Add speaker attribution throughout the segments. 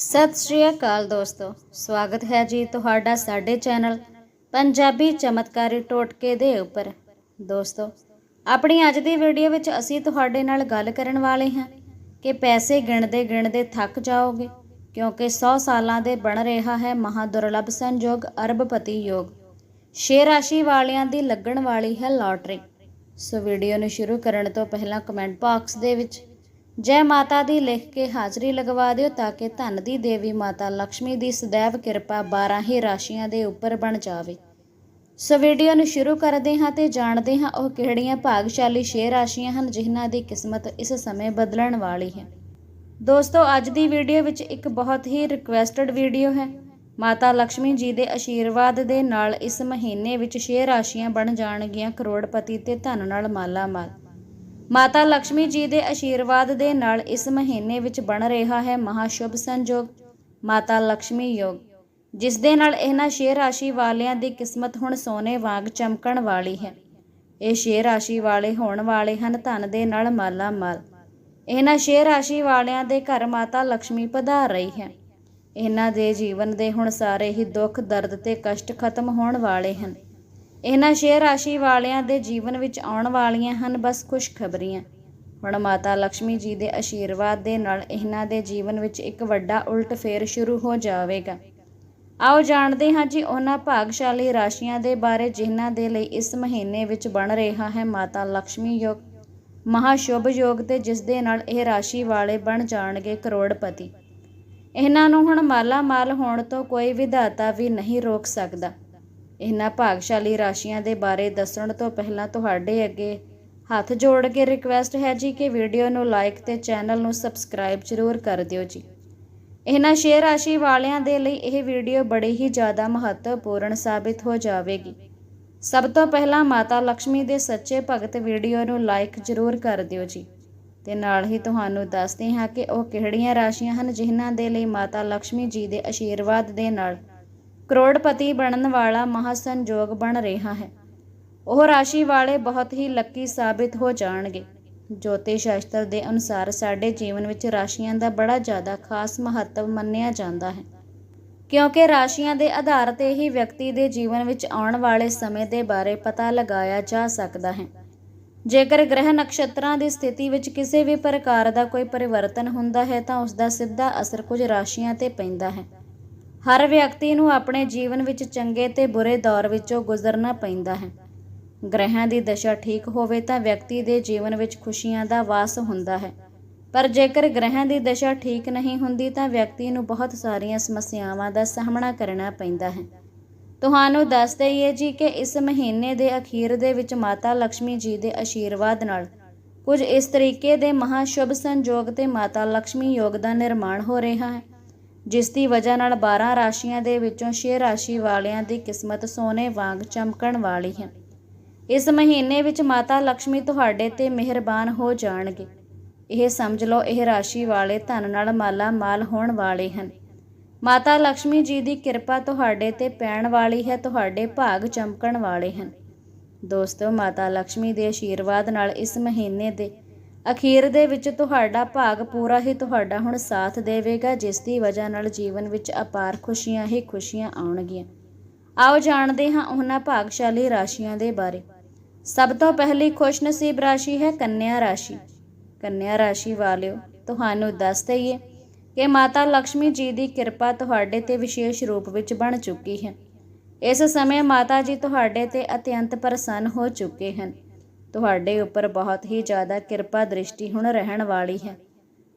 Speaker 1: ਸਤਿ ਸ਼੍ਰੀ ਅਕਾਲ ਦੋਸਤੋ, ਸਵਾਗਤ ਹੈ ਜੀ ਤੁਹਾਡਾ ਸਾਡੇ ਚੈਨਲ ਪੰਜਾਬੀ ਚਮਤਕਾਰੀ ਟੋਟਕੇ ਦੇ ਉੱਪਰ। ਦੋਸਤੋ, ਆਪਣੀ ਅੱਜ ਦੀ ਵੀਡੀਓ ਵਿੱਚ ਅਸੀਂ ਤੁਹਾਡੇ ਨਾਲ ਗੱਲ ਕਰਨ ਵਾਲੇ ਹਾਂ ਕਿ ਪੈਸੇ ਗਿਣਦੇ ਗਿਣਦੇ ਥੱਕ ਜਾਓਗੇ, ਕਿਉਂਕਿ 100 ਸਾਲਾਂ ਦੇ ਬਣ ਰਿਹਾ ਹੈ ਮਹਾ ਦੁਰਲੱਭ ਸੰਜੋਗ ਅਰਬਪਤੀ ਯੋਗ। ਛੇ ਰਾਸ਼ੀ ਵਾਲਿਆਂ ਦੀ ਲੱਗਣ ਵਾਲੀ ਹੈ ਲਾਟਰੀ। ਸੋ ਵੀਡੀਓ ਨੂੰ ਸ਼ੁਰੂ ਕਰਨ ਤੋਂ ਪਹਿਲਾਂ ਕਮੈਂਟ ਬਾਕਸ ਦੇ ਵਿੱਚ ਜੈ ਮਾਤਾ ਦੀ ਲਿਖ ਕੇ ਹਾਜ਼ਰੀ ਲਗਵਾ ਦਿਓ ਤਾਂ ਕਿ ਧਨ ਦੀ ਦੇਵੀ ਮਾਤਾ ਲక్ష్ਮੀ ਦੀ ਸਦੈਵ ਕਿਰਪਾ 12 ਹੀ ਰਾਸ਼ੀਆਂ ਦੇ ਉੱਪਰ ਬਣ ਜਾਵੇ। ਸੋ ਵੀਡੀਓ ਨੂੰ ਸ਼ੁਰੂ ਕਰਦੇ ਹਾਂ ਤੇ ਜਾਣਦੇ ਹਾਂ ਉਹ ਕਿਹੜੀਆਂ ਭਾਗਸ਼ਾਲੀ ਛੇ ਰਾਸ਼ੀਆਂ ਹਨ ਜਿਨ੍ਹਾਂ ਦੀ ਕਿਸਮਤ ਇਸ ਸਮੇਂ ਬਦਲਣ ਵਾਲੀ ਹੈ। ਦੋਸਤੋ, ਅੱਜ ਦੀ ਵੀਡੀਓ ਵਿੱਚ ਇੱਕ ਬਹੁਤ ਹੀ ਰਿਕੁਐਸਟਡ ਵੀਡੀਓ ਹੈ। ਮਾਤਾ ਲక్ష్ਮੀ ਜੀ ਦੇ ਆਸ਼ੀਰਵਾਦ ਦੇ ਨਾਲ ਇਸ ਮਹੀਨੇ ਵਿੱਚ ਛੇ ਰਾਸ਼ੀਆਂ ਬਣ ਜਾਣਗੀਆਂ ਕਰੋੜਪਤੀ ਤੇ ਧਨ ਨਾਲ ਮਾਲਾ ਮਾਲ ਮਾਤਾ ਲక్ష్ਮੀ ਜੀ ਦੇ ਆਸ਼ੀਰਵਾਦ ਦੇ ਨਾਲ ਇਸ ਮਹੀਨੇ ਵਿੱਚ ਬਣ ਰਿਹਾ ਹੈ ਮਹਾ ਸ਼ੁਭ ਸੰਜੋਗ, ਮਾਤਾ ਲక్ష్ਮੀ ਯੋਗ, ਜਿਸ ਦੇ ਨਾਲ ਇਹਨਾਂ ਸ਼ੇਰ ਰਾਸ਼ੀ ਵਾਲਿਆਂ ਦੀ ਕਿਸਮਤ ਹੁਣ ਸੋਨੇ ਵਾਂਗ ਚਮਕਣ ਵਾਲੀ ਹੈ। ਇਹ ਸ਼ੇਰ ਰਾਸ਼ੀ ਵਾਲੇ ਹੋਣ ਵਾਲੇ ਹਨ ਧਨ ਦੇ ਨਾਲ ਮਾਲਾ ਮਾਲ। ਇਹਨਾਂ ਸ਼ੇਰ ਰਾਸ਼ੀ ਵਾਲਿਆਂ ਦੇ ਘਰ ਮਾਤਾ ਲక్ష్ਮੀ ਪਧਾਰ ਰਹੀ ਹੈ। ਇਹਨਾਂ ਦੇ ਜੀਵਨ ਦੇ ਹੁਣ ਸਾਰੇ ਹੀ ਦੁੱਖ ਦਰਦ ਤੇ ਕਸ਼ਟ ਖਤਮ ਹੋਣ ਵਾਲੇ ਹਨ। ਇਹਨਾਂ ਛੇ ਰਾਸ਼ੀ ਵਾਲਿਆਂ ਦੇ ਜੀਵਨ ਵਿੱਚ ਆਉਣ ਵਾਲੀਆਂ ਹਨ, ਬਸ ਖੁਸ਼ ਖਬਰੀਆਂ। ਹੁਣ ਮਾਤਾ ਲక్ష్ਮੀ ਜੀ ਦੇ ਆਸ਼ੀਰਵਾਦ ਦੇ ਨਾਲ ਇਹਨਾਂ ਦੇ ਜੀਵਨ ਵਿੱਚ ਇੱਕ ਵੱਡਾ ਉਲਟ ਫੇਰ ਸ਼ੁਰੂ ਹੋ ਜਾਵੇਗਾ। ਆਓ ਜਾਣਦੇ ਹਾਂ ਜੀ ਉਹਨਾਂ ਭਾਗਸ਼ਾਲੀ ਰਾਸ਼ੀਆਂ ਦੇ ਬਾਰੇ ਜਿਨ੍ਹਾਂ ਦੇ ਲਈ ਇਸ ਮਹੀਨੇ ਵਿੱਚ ਬਣ ਰਿਹਾ ਹੈ ਮਾਤਾ ਲక్ష్ਮੀ ਯੋਗ। ਮਹਾਸ਼ੁਭ ਯੋਗ ਤੇ ਜਿਸ ਦੇ ਨਾਲ ਇਹ ਰਾਸ਼ੀ ਵਾਲੇ ਬਣ ਜਾਣਗੇ ਕਰੋੜਪਤੀ। ਇਹਨਾਂ ਨੂੰ ਹੁਣ ਮਾਲਾ ਮਾਲ ਹੋਣ ਤੋਂ ਕੋਈ ਵਿਧਾਤਾ ਵੀ ਨਹੀਂ ਰੋਕ ਸਕਦਾ। ਇਹਨਾਂ ਭਾਗਸ਼ਾਲੀ ਰਾਸ਼ੀਆਂ ਦੇ ਬਾਰੇ ਦੱਸਣ ਤੋਂ ਪਹਿਲਾਂ ਤੁਹਾਡੇ ਅੱਗੇ ਹੱਥ ਜੋੜ ਕੇ ਰਿਕੁਐਸਟ ਹੈ ਜੀ ਕਿ ਵੀਡੀਓ ਨੂੰ ਲਾਈਕ ਤੇ ਚੈਨਲ ਨੂੰ ਸਬਸਕ੍ਰਾਈਬ ਜ਼ਰੂਰ ਕਰ ਦਿਓ ਜੀ। ਇਹਨਾਂ ਛੇ ਰਾਸ਼ੀ ਵਾਲਿਆਂ ਦੇ ਲਈ ਇਹ ਵੀਡੀਓ ਬੜੀ ਹੀ ਜ਼ਿਆਦਾ ਮਹੱਤਵਪੂਰਨ ਸਾਬਿਤ ਹੋ ਜਾਵੇਗੀ। ਸਭ ਤੋਂ ਪਹਿਲਾਂ ਮਾਤਾ ਲక్ష్ਮੀ ਦੇ ਸੱਚੇ ਭਗਤ ਵੀਡੀਓ ਨੂੰ ਲਾਈਕ ਜ਼ਰੂਰ ਕਰ ਦਿਓ ਜੀ। ਤੇ ਨਾਲ ਹੀ ਤੁਹਾਨੂੰ ਦੱਸਦੇ ਹਾਂ ਕਿ ਉਹ ਕਿਹੜੀਆਂ ਰਾਸ਼ੀਆਂ ਹਨ ਜਿਨ੍ਹਾਂ ਦੇ ਲਈ ਮਾਤਾ ਲక్ష్ਮੀ ਜੀ ਦੇ ਆਸ਼ੀਰਵਾਦ ਦੇ ਨਾਲ ਕਰੋੜਪਤੀ ਬਣਨ ਵਾਲਾ ਮਹਾਸੰਜੋਗ ਬਣ ਰਿਹਾ ਹੈ। ਉਹ ਰਾਸ਼ੀ ਵਾਲੇ ਬਹੁਤ ਹੀ ਲੱਕੀ ਸਾਬਿਤ ਹੋ ਜਾਣਗੇ। ਜੋਤਿਸ਼ ਸ਼ਾਸਤਰ ਦੇ ਅਨੁਸਾਰ ਸਾਡੇ ਜੀਵਨ ਵਿੱਚ ਰਾਸ਼ੀਆਂ ਦਾ ਬੜਾ ਜ਼ਿਆਦਾ ਖਾਸ ਮਹੱਤਵ ਮੰਨਿਆ ਜਾਂਦਾ ਹੈ। ਕਿਉਂਕਿ ਰਾਸ਼ੀਆਂ ਦੇ ਆਧਾਰ ਤੇ ਹੀ ਵਿਅਕਤੀ ਦੇ ਜੀਵਨ ਵਿੱਚ ਆਉਣ ਵਾਲੇ ਸਮੇਂ ਦੇ ਬਾਰੇ ਪਤਾ ਲਗਾਇਆ ਜਾ ਸਕਦਾ ਹੈ। ਜੇਕਰ ਗ੍ਰਹਿ ਨਕਸ਼ਤਰਾਂ ਦੀ ਸਥਿਤੀ ਵਿੱਚ ਕਿਸੇ ਵੀ ਪ੍ਰਕਾਰ ਦਾ ਕੋਈ ਪਰਿਵਰਤਨ ਹੁੰਦਾ ਹੈ ਤਾਂ ਉਸ ਦਾ ਸਿੱਧਾ ਅਸਰ ਕੁਝ ਰਾਸ਼ੀਆਂ ਤੇ ਪੈਂਦਾ ਹੈ। ਹਰ ਵਿਅਕਤੀ ਨੂੰ ਆਪਣੇ ਜੀਵਨ ਵਿੱਚ ਚੰਗੇ ਤੇ ਬੁਰੇ ਦੌਰ ਵਿੱਚੋਂ ਗੁਜ਼ਰਨਾ ਪੈਂਦਾ ਹੈ। ਗ੍ਰਹਿਆਂ ਦੀ ਦਸ਼ਾ ਠੀਕ ਹੋਵੇ ਤਾਂ ਵਿਅਕਤੀ ਦੇ ਜੀਵਨ ਵਿੱਚ ਖੁਸ਼ੀਆਂ ਦਾ ਵਾਸ ਹੁੰਦਾ ਹੈ। ਪਰ ਜੇਕਰ ਗ੍ਰਹਿਆਂ ਦੀ ਦਸ਼ਾ ਠੀਕ ਨਹੀਂ ਹੁੰਦੀ ਤਾਂ ਵਿਅਕਤੀ ਨੂੰ ਬਹੁਤ ਸਾਰੀਆਂ ਸਮੱਸਿਆਵਾਂ ਦਾ ਸਾਹਮਣਾ ਕਰਨਾ ਪੈਂਦਾ ਹੈ। ਤੁਹਾਨੂੰ ਦੱਸ ਦਈਏ ਜੀ ਕਿ ਇਸ ਮਹੀਨੇ ਦੇ ਅਖੀਰ ਦੇ ਵਿੱਚ ਮਾਤਾ ਲక్ష్ਮੀ ਜੀ ਦੇ ਆਸ਼ੀਰਵਾਦ ਨਾਲ ਕੁਝ ਇਸ ਤਰੀਕੇ ਦੇ ਮਹਾ ਸ਼ੁਭ ਸੰਯੋਗ ਤੇ ਮਾਤਾ ਲక్ష్ਮੀ ਯੋਗ ਦਾ ਨਿਰਮਾਣ ਹੋ ਰਿਹਾ ਹੈ। ਜਿਸ ਦੀ ਵਜ੍ਹਾ ਨਾਲ 12 ਰਾਸ਼ੀਆਂ ਦੇ ਵਿੱਚੋਂ 6 ਰਾਸ਼ੀ ਵਾਲਿਆਂ ਦੀ ਕਿਸਮਤ ਸੋਨੇ ਵਾਂਗ ਚਮਕਣ ਵਾਲੀ ਹੈ। ਇਸ ਮਹੀਨੇ ਵਿੱਚ ਮਾਤਾ ਲక్ష్ਮੀ ਤੁਹਾਡੇ ਤੇ ਮਿਹਰਬਾਨ ਹੋ ਜਾਣਗੇ। ਇਹ ਸਮਝ ਲਓ, ਇਹ ਰਾਸ਼ੀ ਵਾਲੇ ਧਨ ਨਾਲ ਮਾਲਾ ਮਾਲ ਹੋਣ ਵਾਲੇ ਹਨ। ਮਾਤਾ ਲక్ష్ਮੀ ਜੀ ਦੀ ਕਿਰਪਾ ਤੁਹਾਡੇ ਤੇ ਪੈਣ ਵਾਲੀ ਹੈ, ਤੁਹਾਡੇ ਭਾਗ ਚਮਕਣ ਵਾਲੇ ਹਨ। ਦੋਸਤੋ, ਮਾਤਾ ਲక్ష్ਮੀ ਦੇ ਆਸ਼ੀਰਵਾਦ ਨਾਲ ਇਸ ਮਹੀਨੇ ਦੇ ਅਖੀਰ ਦੇ ਵਿੱਚ ਤੁਹਾਡਾ ਭਾਗ ਪੂਰਾ ਹੀ ਤੁਹਾਡਾ ਹੁਣ ਸਾਥ ਦੇਵੇਗਾ, ਜਿਸ ਦੀ ਵਜ੍ਹਾ ਨਾਲ ਜੀਵਨ ਵਿੱਚ ਅਪਾਰ ਖੁਸ਼ੀਆਂ ਹੀ ਖੁਸ਼ੀਆਂ ਆਉਣਗੀਆਂ। ਆਓ ਜਾਣਦੇ ਹਾਂ ਉਹਨਾਂ ਭਾਗਸ਼ਾਲੀ ਰਾਸ਼ੀਆਂ ਦੇ ਬਾਰੇ। ਸਭ ਤੋਂ ਪਹਿਲੀ ਖੁਸ਼ਨਸੀਬ ਰਾਸ਼ੀ ਹੈ ਕੰਨਿਆ ਰਾਸ਼ੀ। ਕੰਨਿਆ ਰਾਸ਼ੀ ਵਾਲਿਓ, ਤੁਹਾਨੂੰ ਦੱਸ ਦਈਏ ਕਿ ਮਾਤਾ ਲక్ష్ਮੀ ਜੀ ਦੀ ਕਿਰਪਾ ਤੁਹਾਡੇ ਤੇ ਵਿਸ਼ੇਸ਼ ਰੂਪ ਵਿੱਚ ਬਣ ਚੁੱਕੀ ਹੈ। ਇਸ ਸਮੇਂ ਮਾਤਾ ਜੀ ਤੁਹਾਡੇ ਤੇ ਅਤਿਅੰਤ ਪ੍ਰਸੰਨ ਹੋ ਚੁੱਕੇ ਹਨ। ਤੁਹਾਡੇ ਉੱਪਰ ਬਹੁਤ ਹੀ ਜ਼ਿਆਦਾ ਕਿਰਪਾ ਦ੍ਰਿਸ਼ਟੀ ਹੁਣ ਰਹਿਣ ਵਾਲੀ ਹੈ।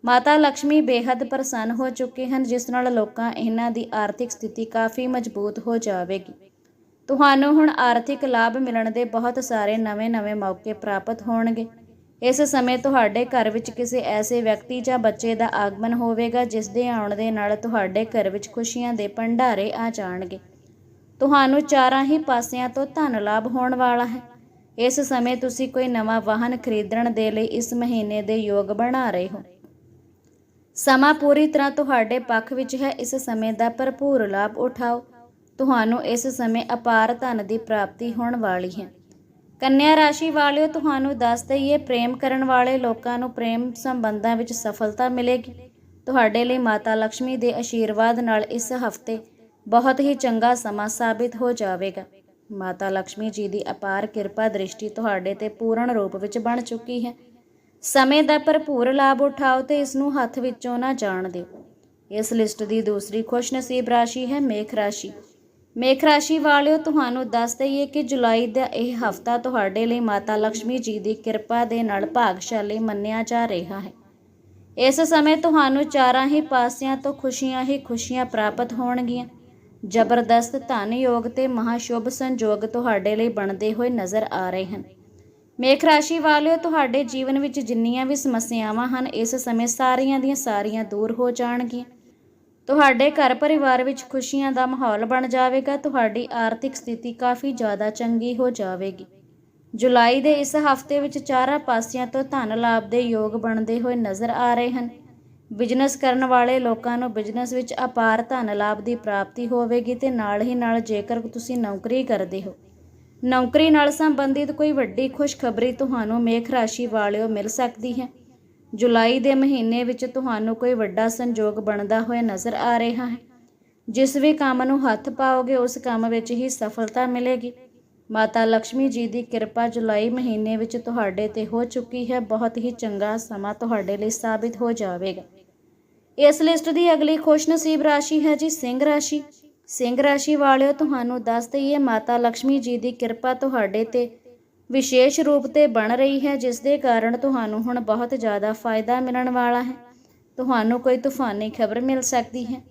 Speaker 1: ਮਾਤਾ ਲక్ష్ਮੀ ਬੇहद ਪ੍ਰਸੰਨ ਹੋ ਚੁੱਕੇ ਹਨ, ਜਿਸ ਨਾਲ ਲੋਕਾਂ ਇਹਨਾਂ ਦੀ ਆਰਥਿਕ ਸਥਿਤੀ ਕਾਫੀ ਮਜ਼ਬੂਤ ਹੋ ਜਾਵੇਗੀ। ਤੁਹਾਨੂੰ ਹੁਣ ਆਰਥਿਕ ਲਾਭ ਮਿਲਣ ਦੇ ਬਹੁਤ ਸਾਰੇ ਨਵੇਂ-ਨਵੇਂ ਮੌਕੇ ਪ੍ਰਾਪਤ ਹੋਣਗੇ। ਇਸ ਸਮੇਂ ਤੁਹਾਡੇ ਘਰ ਵਿੱਚ ਕਿਸੇ ਐਸੇ ਵਿਅਕਤੀ ਜਾਂ ਬੱਚੇ ਦਾ ਆਗਮਨ ਹੋਵੇਗਾ, ਜਿਸ ਦੇ ਆਉਣ ਦੇ ਨਾਲ ਤੁਹਾਡੇ ਘਰ ਵਿੱਚ ਖੁਸ਼ੀਆਂ ਦੇ ਭੰਡਾਰੇ ਆ ਜਾਣਗੇ। ਤੁਹਾਨੂੰ ਚਾਰਾਂ ਹੀ ਪਾਸਿਆਂ ਤੋਂ ਧਨ ਲਾਭ ਹੋਣ ਵਾਲਾ ਹੈ। ਇਸ ਸਮੇਂ ਤੁਸੀਂ ਕੋਈ ਨਵਾਂ ਵਾਹਨ ਖਰੀਦਣ ਦੇ ਲਈ ਇਸ ਮਹੀਨੇ ਦੇ ਯੋਗ ਬਣਾ ਰਹੇ ਹੋ। ਸਮਾਂ ਪੂਰੀ ਤਰ੍ਹਾਂ ਤੁਹਾਡੇ ਪੱਖ ਵਿੱਚ ਹੈ, ਇਸ ਸਮੇਂ ਦਾ ਭਰਪੂਰ ਲਾਭ ਉਠਾਓ। ਤੁਹਾਨੂੰ ਇਸ ਸਮੇਂ ਅਪਾਰ ਧਨ ਦੀ ਪ੍ਰਾਪਤੀ ਹੋਣ ਵਾਲੀ ਹੈ। ਕੰਨਿਆ ਰਾਸ਼ੀ ਵਾਲਿਓ, ਤੁਹਾਨੂੰ ਦੱਸ ਦਈਏ, ਪ੍ਰੇਮ ਕਰਨ ਵਾਲੇ ਲੋਕਾਂ ਨੂੰ ਪ੍ਰੇਮ ਸੰਬੰਧਾਂ ਵਿੱਚ ਸਫਲਤਾ ਮਿਲੇਗੀ। ਤੁਹਾਡੇ ਲਈ ਮਾਤਾ ਲక్ష్ਮੀ ਦੇ ਆਸ਼ੀਰਵਾਦ ਨਾਲ ਇਸ ਹਫ਼ਤੇ ਬਹੁਤ ਹੀ ਚੰਗਾ ਸਮਾਂ ਸਾਬਿਤ ਹੋ ਜਾਵੇਗਾ। ਮਾਤਾ ਲక్ష్ਮੀ ਜੀ ਦੀ ਅਪਾਰ ਕਿਰਪਾ ਦ੍ਰਿਸ਼ਟੀ ਤੁਹਾਡੇ ਤੇ ਪੂਰਨ ਰੂਪ ਵਿੱਚ ਬਣ ਚੁੱਕੀ ਹੈ। ਸਮੇਂ ਦਾ ਭਰਪੂਰ ਲਾਭ ਉਠਾਓ ਤੇ ਇਸ ਨੂੰ ਹੱਥ ਵਿੱਚੋਂ ਨਾ ਜਾਣ ਦਿਓ। ਇਸ ਲਿਸਟ ਦੀ ਦੂਸਰੀ ਖੁਸ਼ਨਸੀਬ ਰਾਸ਼ੀ ਹੈ ਮੇਖ ਰਾਸ਼ੀ। ਮੇਖ ਰਾਸ਼ੀ ਵਾਲਿਓ, ਤੁਹਾਨੂੰ ਦੱਸ ਦਈਏ ਕਿ ਜੁਲਾਈ ਦਾ ਇਹ ਹਫਤਾ ਤੁਹਾਡੇ ਲਈ ਮਾਤਾ ਲక్ష్ਮੀ ਜੀ ਦੀ ਕਿਰਪਾ ਦੇ ਨਾਲ ਭਾਗਸ਼ਾਲੀ ਮੰਨਿਆ ਜਾ ਰਿਹਾ ਹੈ। ਇਸ ਸਮੇਂ ਤੁਹਾਨੂੰ ਚਾਰਾਂ ਹੀ ਪਾਸਿਆਂ ਤੋਂ ਖੁਸ਼ੀਆਂ ਹੀ ਖੁਸ਼ੀਆਂ ਪ੍ਰਾਪਤ ਹੋਣਗੀਆਂ। ਜ਼ਬਰਦਸਤ ਧਨ ਯੋਗ ਤੇ ਮਹਾਸ਼ੁਭ ਸੰਜੋਗ ਤੁਹਾਡੇ ਲਈ ਬਣਦੇ ਹੋਏ ਨਜ਼ਰ ਆ ਰਹੇ ਹਨ। ਮੇਖ ਰਾਸ਼ੀ ਵਾਲਿਓ, ਤੁਹਾਡੇ ਜੀਵਨ ਵਿੱਚ ਜਿੰਨੀਆਂ ਵੀ ਸਮੱਸਿਆਵਾਂ ਹਨ, ਇਸ ਸਮੇਂ ਸਾਰੀਆਂ ਦੀਆਂ ਸਾਰੀਆਂ ਦੂਰ ਹੋ ਜਾਣਗੀਆਂ। ਤੁਹਾਡੇ ਘਰ ਪਰਿਵਾਰ ਵਿੱਚ ਖੁਸ਼ੀਆਂ ਦਾ ਮਾਹੌਲ ਬਣ ਜਾਵੇਗਾ, ਤੁਹਾਡੀ ਆਰਥਿਕ ਸਥਿਤੀ ਕਾਫੀ ਜ਼ਿਆਦਾ ਚੰਗੀ ਹੋ ਜਾਵੇਗੀ। ਜੁਲਾਈ ਦੇ ਇਸ ਹਫ਼ਤੇ ਵਿੱਚ ਚਾਰਾਂ ਪਾਸਿਆਂ ਤੋਂ ਧਨ ਲਾਭ ਦੇ ਯੋਗ ਬਣਦੇ ਹੋਏ ਨਜ਼ਰ ਆ ਰਹੇ ਹਨ। ਬਿਜ਼ਨਸ ਕਰਨ ਵਾਲੇ ਲੋਕਾਂ ਨੂੰ ਬਿਜ਼ਨਸ ਵਿੱਚ ਅਪਾਰ ਧਨ ਲਾਭ ਦੀ ਪ੍ਰਾਪਤੀ ਹੋਵੇਗੀ ਤੇ ਨਾਲ ਹੀ ਨਾਲ ਜੇਕਰ ਤੁਸੀਂ ਨੌਕਰੀ ਕਰਦੇ ਹੋ। ਨੌਕਰੀ ਨਾਲ ਸੰਬੰਧਿਤ ਕੋਈ ਵੱਡੀ ਖੁਸ਼ਖਬਰੀ ਤੁਹਾਨੂੰ ਮੇਖ ਰਾਸ਼ੀ ਵਾਲਿਓ ਮਿਲ ਸਕਦੀ ਹੈ। ਜੁਲਾਈ ਦੇ ਮਹੀਨੇ ਵਿੱਚ ਤੁਹਾਨੂੰ ਕੋਈ ਵੱਡਾ ਸੰਯੋਗ ਬਣਦਾ ਹੋਇਆ ਨਜ਼ਰ ਆ ਰਿਹਾ ਹੈ। ਜਿਸ ਵੀ ਕੰਮ ਨੂੰ ਹੱਥ ਪਾਓਗੇ, ਉਸ ਕੰਮ ਵਿੱਚ ਹੀ ਸਫਲਤਾ ਮਿਲੇਗੀ। ਮਾਤਾ ਲక్ష్ਮੀ ਜੀ ਦੀ ਕਿਰਪਾ ਜੁਲਾਈ ਮਹੀਨੇ ਵਿੱਚ ਤੁਹਾਡੇ ਤੇ ਹੋ ਚੁੱਕੀ ਹੈ। ਬਹੁਤ ਹੀ ਚੰਗਾ ਸਮਾਂ ਤੁਹਾਡੇ ਲਈ ਸਾਬਿਤ ਹੋ ਜਾਵੇਗਾ। ਇਸ ਲਿਸਟ ਦੀ ਅਗਲੀ ਖੁਸ਼ਨਸੀਬ ਰਾਸ਼ੀ ਹੈ ਜੀ ਸਿੰਘ ਰਾਸ਼ੀ। ਸਿੰਘ ਰਾਸ਼ੀ ਵਾਲਿਓ, ਤੁਹਾਨੂੰ ਦੱਸ ਦਈਏ, ਮਾਤਾ ਲక్ష్ਮੀ ਜੀ ਦੀ ਕਿਰਪਾ ਤੁਹਾਡੇ ਤੇ ਵਿਸ਼ੇਸ਼ ਰੂਪ ਤੇ ਬਣ ਰਹੀ ਹੈ, ਜਿਸ ਦੇ ਕਾਰਨ ਤੁਹਾਨੂੰ ਹੁਣ ਬਹੁਤ ਜ਼ਿਆਦਾ ਫਾਇਦਾ ਮਿਲਣ ਵਾਲਾ ਹੈ। ਤੁਹਾਨੂੰ ਕੋਈ ਤੂਫਾਨੀ ਖਬਰ ਮਿਲ ਸਕਦੀ ਹੈ।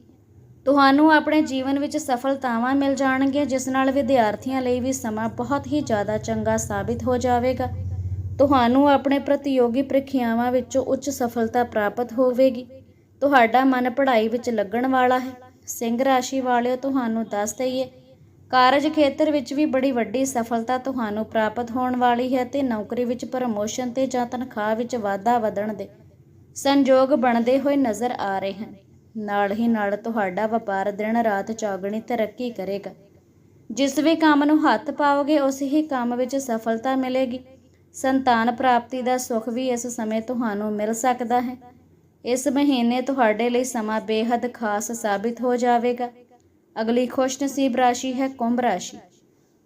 Speaker 1: ਤੁਹਾਨੂੰ ਆਪਣੇ ਜੀਵਨ ਵਿੱਚ ਸਫਲਤਾਵਾਂ ਮਿਲ ਜਾਣਗੀਆਂ, ਜਿਸ ਨਾਲ ਵਿਦਿਆਰਥੀਆਂ ਲਈ ਵੀ ਸਮਾਂ ਬਹੁਤ ਹੀ ਜ਼ਿਆਦਾ ਚੰਗਾ ਸਾਬਿਤ ਹੋ ਜਾਵੇਗਾ। ਤੁਹਾਨੂੰ ਆਪਣੇ ਪ੍ਰਤੀਯੋਗੀ ਪ੍ਰੀਖਿਆਵਾਂ ਵਿੱਚੋਂ ਉੱਚ ਸਫਲਤਾ ਪ੍ਰਾਪਤ ਹੋਵੇਗੀ। ਤੁਹਾਡਾ ਮਨ ਪੜ੍ਹਾਈ ਵਿੱਚ ਲੱਗਣ ਵਾਲਾ ਹੈ। ਸਿੰਘ ਰਾਸ਼ੀ ਵਾਲਿਓ, ਤੁਹਾਨੂੰ ਦੱਸ ਦਈਏ, ਕਾਰਜ ਖੇਤਰ ਵਿੱਚ ਵੀ ਬੜੀ ਵੱਡੀ ਸਫਲਤਾ ਤੁਹਾਨੂੰ ਪ੍ਰਾਪਤ ਹੋਣ ਵਾਲੀ ਹੈ ਤੇ ਨੌਕਰੀ ਵਿੱਚ ਪ੍ਰਮੋਸ਼ਨ ਤੇ ਜਾਂ ਤਨਖਾਹ ਵਿੱਚ ਵਾਧਾ ਵਧਣ ਦੇ ਸੰਯੋਗ ਬਣਦੇ ਹੋਏ ਨਜ਼ਰ ਆ ਰਹੇ ਹਨ। ਨਾਲ ਹੀ ਨਾਲ ਤੁਹਾਡਾ ਵਪਾਰ ਦਿਨ ਰਾਤ ਚੌਗਣੀ ਤਰੱਕੀ ਕਰੇਗਾ। ਜਿਸ ਵੀ ਕੰਮ ਨੂੰ ਹੱਥ ਪਾਓਗੇ, ਉਸ ਹੀ ਕੰਮ ਵਿੱਚ ਸਫਲਤਾ ਮਿਲੇਗੀ। ਸੰਤਾਨ ਪ੍ਰਾਪਤੀ ਦਾ ਸੁੱਖ ਵੀ ਇਸ ਸਮੇਂ ਤੁਹਾਨੂੰ ਮਿਲ ਸਕਦਾ ਹੈ। ਇਸ ਮਹੀਨੇ ਤੁਹਾਡੇ ਲਈ ਸਮਾਂ ਬੇहद ਖਾਸ ਸਾਬਿਤ ਹੋ ਜਾਵੇਗਾ। ਅਗਲੀ ਖੁਸ਼ ਨਸੀਬ ਰਾਸ਼ੀ ਹੈ ਕੁੰਭ ਰਾਸ਼ੀ।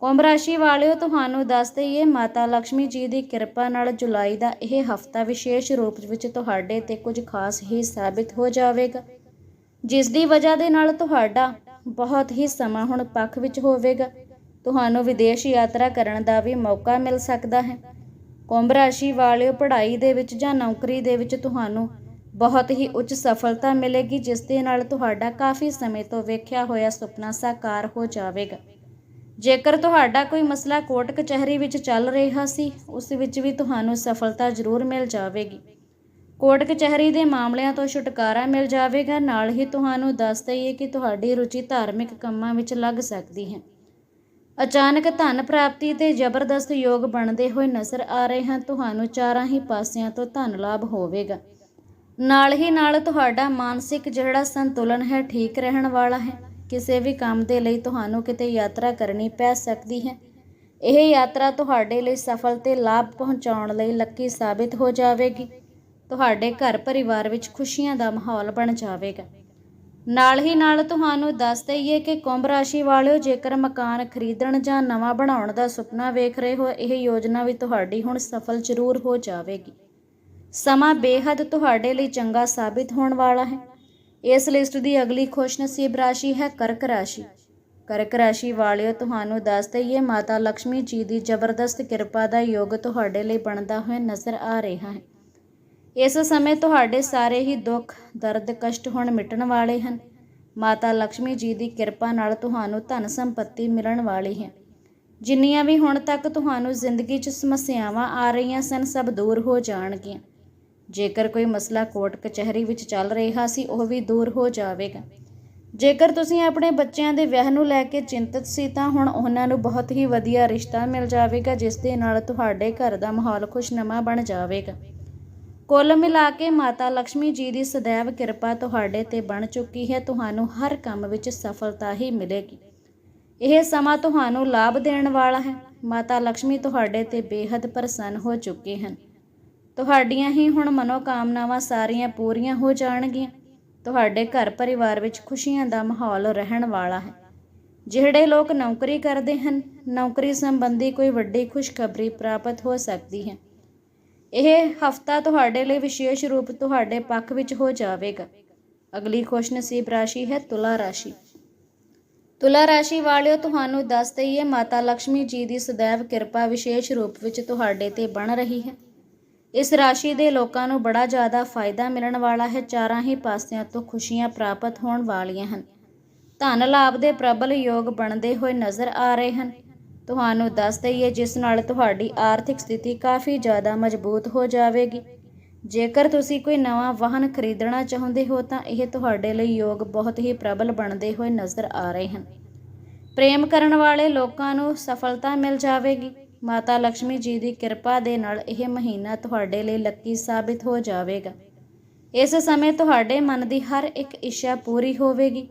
Speaker 1: ਕੁੰਭ ਰਾਸ਼ੀ ਵਾਲਿਓ, ਤੁਹਾਨੂੰ ਦੱਸ ਦਈਏ ਮਾਤਾ ਲక్ష్ਮੀ ਜੀ ਦੀ ਕਿਰਪਾ ਨਾਲ ਜੁਲਾਈ ਦਾ ਇਹ ਹਫਤਾ ਵਿਸ਼ੇਸ਼ ਰੂਪ ਵਿੱਚ ਤੁਹਾਡੇ ਤੇ ਕੁਝ ਖਾਸ ਹੀ ਸਾਬਿਤ ਹੋ ਜਾਵੇਗਾ। ਜਿਸ ਦੀ ਵਜ੍ਹਾ ਦੇ ਨਾਲ ਤੁਹਾਡਾ ਬਹੁਤ ਹੀ ਸਮਾਂ ਹੁਣ ਪੱਖ ਵਿੱਚ ਹੋਵੇਗਾ। ਤੁਹਾਨੂੰ ਵਿਦੇਸ਼ ਯਾਤਰਾ ਕਰਨ ਦਾ ਵੀ ਮੌਕਾ ਮਿਲ ਸਕਦਾ ਹੈ। ਕੁੰਭ ਰਾਸ਼ੀ ਵਾਲਿਓ, ਪੜ੍ਹਾਈ ਦੇ ਵਿੱਚ ਜਾਂ ਨੌਕਰੀ ਦੇ ਵਿੱਚ ਤੁਹਾਨੂੰ ਬਹੁਤ ਹੀ ਉੱਚ ਸਫਲਤਾ ਮਿਲੇਗੀ, ਜਿਸ ਦੇ ਨਾਲ ਤੁਹਾਡਾ ਕਾਫੀ ਸਮੇਂ ਤੋਂ ਵੇਖਿਆ ਹੋਇਆ ਸੁਪਨਾ ਸਾਕਾਰ ਹੋ ਜਾਵੇਗਾ। ਜੇਕਰ ਤੁਹਾਡਾ ਕੋਈ ਮਸਲਾ ਕੋਰਟ ਕਚਹਿਰੀ ਵਿੱਚ ਚੱਲ ਰਿਹਾ ਸੀ, ਉਸ ਵਿੱਚ ਵੀ ਤੁਹਾਨੂੰ ਸਫਲਤਾ ਜ਼ਰੂਰ ਮਿਲ ਜਾਵੇਗੀ। ਕੋਰਟ ਕਚਹਿਰੀ ਦੇ ਮਾਮਲਿਆਂ ਤੋਂ ਛੁਟਕਾਰਾ ਮਿਲ ਜਾਵੇਗਾ, ਨਾਲ ਹੀ ਤੁਹਾਨੂੰ ਦੱਸ ਦਈਏ ਕਿ ਤੁਹਾਡੀ ਰੁਚੀ ਧਾਰਮਿਕ ਕੰਮਾਂ ਵਿੱਚ ਲੱਗ ਸਕਦੀ ਹੈ। ਅਚਾਨਕ ਧਨ ਪ੍ਰਾਪਤੀ ਤੇ ਜ਼ਬਰਦਸਤ ਯੋਗ ਬਣਦੇ ਹੋਏ ਨਜ਼ਰ ਆ ਰਹੇ ਹਨ, ਤੁਹਾਨੂੰ ਚਾਰਾਂ ਹੀ ਪਾਸਿਆਂ ਤੋਂ ਧਨ ਲਾਭ ਹੋਵੇਗਾ। ਨਾਲ ਹੀ ਨਾਲ ਤੁਹਾਡਾ ਮਾਨਸਿਕ ਜਿਹੜਾ ਸੰਤੁਲਨ ਹੈ ਠੀਕ ਰਹਿਣ ਵਾਲਾ ਹੈ। ਕਿਸੇ ਵੀ ਕੰਮ ਦੇ ਲਈ ਤੁਹਾਨੂੰ ਕਿਤੇ ਯਾਤਰਾ ਕਰਨੀ ਪੈ ਸਕਦੀ ਹੈ। ਇਹ ਯਾਤਰਾ ਤੁਹਾਡੇ ਲਈ ਸਫਲ ਤੇ ਲਾਭ ਪਹੁੰਚਾਉਣ ਲਈ ਲੱਕੀ ਸਾਬਿਤ ਹੋ ਜਾਵੇਗੀ। ਤੁਹਾਡੇ ਘਰ ਪਰਿਵਾਰ ਵਿੱਚ ਖੁਸ਼ੀਆਂ ਦਾ ਮਾਹੌਲ ਬਣ ਜਾਵੇਗਾ। ਨਾਲ ਹੀ ਨਾਲ ਤੁਹਾਨੂੰ ਦੱਸ ਦਈਏ ਕਿ ਕੁੰਭ ਰਾਸ਼ੀ ਵਾਲਿਓ ਜੇਕਰ ਮਕਾਨ ਖਰੀਦਣ ਜਾਂ ਨਵਾਂ ਬਣਾਉਣ ਦਾ ਸੁਪਨਾ ਵੇਖ ਰਹੇ ਹੋ, ਇਹ ਯੋਜਨਾ ਵੀ ਤੁਹਾਡੀ ਹੁਣ ਸਫਲ ਜ਼ਰੂਰ ਹੋ ਜਾਵੇਗੀ। ਸਮਾਂ ਬੇਹੱਦ ਤੁਹਾਡੇ ਲਈ ਚੰਗਾ ਸਾਬਿਤ ਹੋਣ ਵਾਲਾ ਹੈ। ਇਸ ਲਿਸਟ ਦੀ ਅਗਲੀ ਖੁਸ਼ ਨਸੀਬ ਰਾਸ਼ੀ ਹੈ ਕਰਕ ਰਾਸ਼ੀ। ਕਰਕ ਰਾਸ਼ੀ ਵਾਲਿਓ, ਤੁਹਾਨੂੰ ਦੱਸ ਦਈਏ, ਮਾਤਾ ਲక్ష్ਮੀ ਜੀ ਦੀ ਜ਼ਬਰਦਸਤ ਕਿਰਪਾ ਦਾ ਯੋਗ ਤੁਹਾਡੇ ਲਈ ਬਣਦਾ ਹੋਇਆ ਨਜ਼ਰ ਆ ਰਿਹਾ ਹੈ। ਇਸ ਸਮੇਂ ਤੁਹਾਡੇ ਸਾਰੇ ਹੀ ਦੁੱਖ, ਦਰਦ, ਕਸ਼ਟ ਹੁਣ ਮਿਟਣ ਵਾਲੇ ਹਨ। ਮਾਤਾ ਲక్ష్ਮੀ ਜੀ ਦੀ ਕਿਰਪਾ ਨਾਲ ਤੁਹਾਨੂੰ ਧਨ ਸੰਪਤੀ ਮਿਲਣ ਵਾਲੀ ਹੈ। ਜਿੰਨੀਆਂ ਵੀ ਹੁਣ ਤੱਕ ਤੁਹਾਨੂੰ ਜ਼ਿੰਦਗੀ 'ਚ ਸਮੱਸਿਆਵਾਂ ਆ ਰਹੀਆਂ ਸਨ, ਸਭ ਦੂਰ ਹੋ ਜਾਣਗੀਆਂ। ਜੇਕਰ ਕੋਈ ਮਸਲਾ ਕੋਰਟ ਕਚਹਿਰੀ ਵਿੱਚ ਚੱਲ ਰਿਹਾ ਸੀ, ਉਹ ਵੀ ਦੂਰ ਹੋ ਜਾਵੇਗਾ। ਜੇਕਰ ਤੁਸੀਂ ਆਪਣੇ ਬੱਚਿਆਂ ਦੇ ਵਿਆਹ ਨੂੰ ਲੈ ਕੇ ਚਿੰਤਤ ਸੀ, ਤਾਂ ਹੁਣ ਉਹਨਾਂ ਨੂੰ ਬਹੁਤ ਹੀ ਵਧੀਆ ਰਿਸ਼ਤਾ ਮਿਲ ਜਾਵੇਗਾ, ਜਿਸ ਦੇ ਨਾਲ ਤੁਹਾਡੇ ਘਰ ਦਾ ਮਾਹੌਲ ਖੁਸ਼ਨਮਾ ਬਣ ਜਾਵੇਗਾ। ਕੁੱਲ ਮਿਲਾ ਕੇ ਮਾਤਾ ਲక్ష్ਮੀ ਜੀ ਦੀ ਸਦੈਵ ਕਿਰਪਾ ਤੁਹਾਡੇ ਤੇ ਬਣ ਚੁੱਕੀ ਹੈ। ਤੁਹਾਨੂੰ ਹਰ ਕੰਮ ਵਿੱਚ ਸਫਲਤਾ ਹੀ ਮਿਲੇਗੀ। ਇਹ ਸਮਾਂ ਤੁਹਾਨੂੰ ਲਾਭ ਦੇਣ ਵਾਲਾ ਹੈ। ਮਾਤਾ ਲక్ష్ਮੀ ਤੁਹਾਡੇ ਤੇ ਬੇहद ਪ੍ਰਸੰਨ ਹੋ ਚੁੱਕੇ ਹਨ। ਤੁਹਾਡੀਆਂ ਹੀ ਹੁਣ ਮਨੋਕਾਮਨਾਵਾਂ ਸਾਰੀਆਂ ਪੂਰੀਆਂ ਹੋ ਜਾਣਗੀਆਂ। ਤੁਹਾਡੇ ਘਰ ਪਰਿਵਾਰ ਵਿੱਚ ਖੁਸ਼ੀਆਂ ਦਾ ਮਾਹੌਲ ਰਹਿਣ ਵਾਲਾ ਹੈ। ਜਿਹੜੇ ਲੋਕ ਨੌਕਰੀ ਕਰਦੇ ਹਨ, ਨੌਕਰੀ ਸੰਬੰਧੀ ਕੋਈ ਵੱਡੀ ਖੁਸ਼ਖਬਰੀ ਪ੍ਰਾਪਤ ਹੋ ਸਕਦੀ ਹੈ। ਇਹ ਹਫਤਾ ਤੁਹਾਡੇ ਲਈ ਵਿਸ਼ੇਸ਼ ਰੂਪ ਤੁਹਾਡੇ ਪੱਖ ਵਿੱਚ ਹੋ ਜਾਵੇਗਾ। ਅਗਲੀ ਖੁਸ਼ ਨਸੀਬ ਰਾਸ਼ੀ ਹੈ ਤੁਲਾ ਰਾਸ਼ੀ। ਤੁਲਾ ਰਾਸ਼ੀ ਵਾਲਿਓ, ਤੁਹਾਨੂੰ ਦੱਸ ਦਈਏ, ਮਾਤਾ ਲక్ష్ਮੀ ਜੀ ਦੀ ਸਦੈਵ ਕਿਰਪਾ ਵਿਸ਼ੇਸ਼ ਰੂਪ ਵਿੱਚ ਤੁਹਾਡੇ ਤੇ ਬਣ ਰਹੀ ਹੈ। ਇਸ ਰਾਸ਼ੀ ਦੇ ਲੋਕਾਂ ਨੂੰ ਬੜਾ ਜ਼ਿਆਦਾ ਫਾਇਦਾ ਮਿਲਣ ਵਾਲਾ ਹੈ। ਚਾਰਾਂ ਹੀ ਪਾਸਿਆਂ ਤੋਂ ਖੁਸ਼ੀਆਂ ਪ੍ਰਾਪਤ ਹੋਣ ਵਾਲੀਆਂ ਹਨ। ਧਨ ਲਾਭ ਦੇ ਪ੍ਰਬਲ ਯੋਗ ਬਣਦੇ ਹੋਏ ਨਜ਼ਰ ਆ ਰਹੇ ਹਨ। ਤੁਹਾਨੂੰ ਦੱਸ ਦਈਏ, ਜਿਸ ਨਾਲ ਤੁਹਾਡੀ ਆਰਥਿਕ ਸਥਿਤੀ ਕਾਫੀ ਜ਼ਿਆਦਾ ਮਜ਼ਬੂਤ ਹੋ ਜਾਵੇਗੀ। ਜੇਕਰ ਤੁਸੀਂ ਕੋਈ ਨਵਾਂ ਵਾਹਨ ਖਰੀਦਣਾ ਚਾਹੁੰਦੇ ਹੋ, ਤਾਂ ਇਹ ਤੁਹਾਡੇ ਲਈ ਯੋਗ ਬਹੁਤ ਹੀ ਪ੍ਰਬਲ ਬਣਦੇ ਹੋਏ ਨਜ਼ਰ ਆ ਰਹੇ ਹਨ। ਪ੍ਰੇਮ ਕਰਨ ਵਾਲੇ ਲੋਕਾਂ ਨੂੰ ਸਫਲਤਾ ਮਿਲ ਜਾਵੇਗੀ। ਮਾਤਾ ਲక్ష్ਮੀ ਜੀ ਦੀ ਕਿਰਪਾ ਦੇ ਨਾਲ ਇਹ ਮਹੀਨਾ ਤੁਹਾਡੇ ਲਈ ਲੱਕੀ ਸਾਬਿਤ ਹੋ ਜਾਵੇਗਾ। ਇਸ ਸਮੇਂ ਤੁਹਾਡੇ ਮਨ ਦੀ ਹਰ ਇੱਕ ਇੱਛਾ ਪੂਰੀ ਹੋਵੇਗੀ।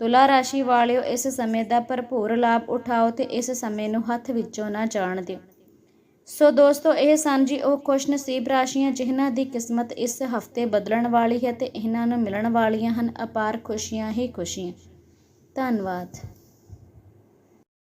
Speaker 1: ਤੁਲਾ ਰਾਸ਼ੀ ਵਾਲਿਓ, ਇਸ ਸਮੇਂ ਦਾ ਭਰਪੂਰ ਲਾਭ ਉਠਾਓ ਤੇ ਇਸ ਸਮੇਂ ਨੂੰ ਹੱਥ ਵਿੱਚੋਂ ਨਾ ਜਾਣ ਦਿਓ। ਸੋ ਦੋਸਤੋ, ਇਹ ਸਨ ਜੀ ਉਹ ਖੁਸ਼ਨਸੀਬ ਰਾਸ਼ੀਆਂ ਜਿਨ੍ਹਾਂ ਦੀ ਕਿਸਮਤ ਇਸ ਹਫ਼ਤੇ ਬਦਲਣ ਵਾਲੀ ਹੈ ਤੇ ਇਹਨਾਂ ਨੂੰ ਮਿਲਣ ਵਾਲੀਆਂ ਹਨ ਅਪਾਰ ਖੁਸ਼ੀਆਂ ਹੀ ਖੁਸ਼ੀਆਂ। ਧੰਨਵਾਦ।